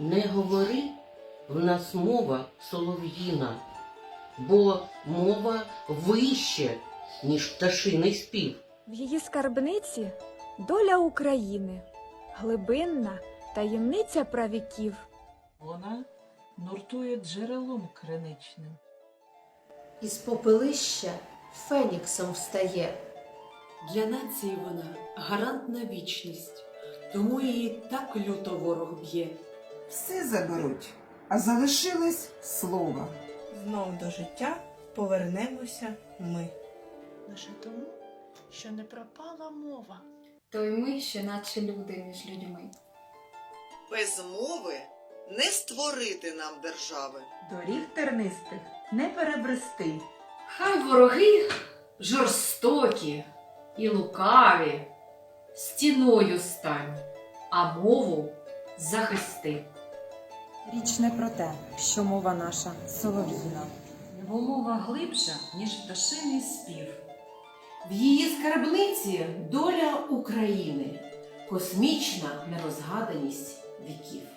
Не говори, в нас мова солов'їна, бо мова вище, ніж пташиний спів. В її скарбниці доля України, глибинна таємниця правіків. Вона нуртує джерелом криничним. Із попелища феніксом встає. Для нації вона гарант на вічність, тому її так люто ворог б'є. Все заберуть, а залишилось слово. Знов до життя повернемося ми. Лише тому, що не пропала мова. То й ми, що наче люди між людьми. Без мови не створити нам держави. Доріг тернистих не перебрести. Хай вороги жорстокі і лукаві, стіною стань, а мову захисти. Річ не про те, що мова наша солов'їна. Бо мова глибша, ніж пташиний спів. В її скарбниці доля України, космічна нерозгаданість віків.